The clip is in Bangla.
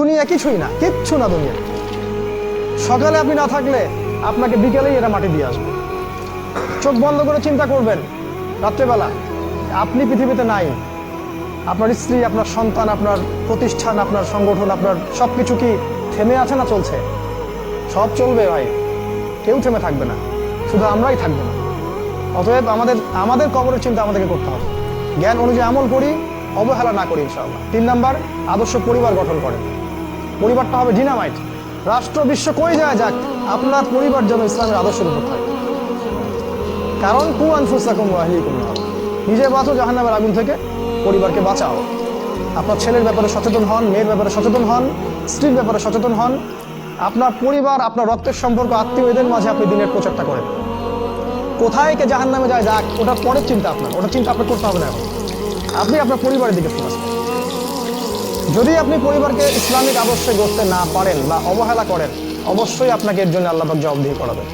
দুনিয়া কিছুই না, কিচ্ছু না দুনিয়া। সকালে আপনি না থাকলে আপনাকে বিকেলেই এরা মাটি দিয়ে আসবে। চোখ বন্ধ করে চিন্তা করবেন, রাত্রেবেলা। আপনি পৃথিবীতে নাই। আপনার স্ত্রী, আপনার সন্তান, আপনার প্রতিষ্ঠান, আপনার সংগঠন, আপনার সব কিছু কি থেমে আছে না চলছে? সব চলবে ভাই। কেউ থেমে থাকবে না। শুধু আমরাই থাকব না। অতএব আমাদের আমাদের কবরের চিন্তা আমাদেরকে করতে হবে। জ্ঞান অনুযায়ী আমল করি অবহেলা না করি ইনশাআল্লাহ। তিন নাম্বার, আদর্শ পরিবার গঠন করেন। পরিবারটা হবে ডিনামাইট রাষ্ট্র বিশ্ব কই যায় যাক, আপনার পরিবার যেন ইসলামের আদর্শের উপর থাকে। কারণ কু আনফুসাকুম ওয়াহলিকুম নার। নিজে বাঁচো জাহান্নামের আগুন থেকে, পরিবারকে বাঁচাও। আপনার ছেলের ব্যাপারে সচেতন হন, মেয়ের ব্যাপারে সচেতন হন, স্ত্রীর ব্যাপারে সচেতন হন। আপনার পরিবার, আপনার রক্তের সম্পর্ক আত্মীয় এদের মাঝে আপনি দিনের প্রচারটা করেন। কোথায় কে জাহান নামে যায় যাক, ওটার পরের চিন্তা আপনার ওটা চিন্তা আপনার করতে হবে না এখন। আপনি আপনার পরিবারের দিকে ফোকাস করুন। যদি আপনি পরিবারকে ইসলামিক আদর্শে গড়তে না পারেন বা অবহেলা করেন, অবশ্যই আপনাকে এর জন্য আল্লাহ জবাবদিহি করাবেন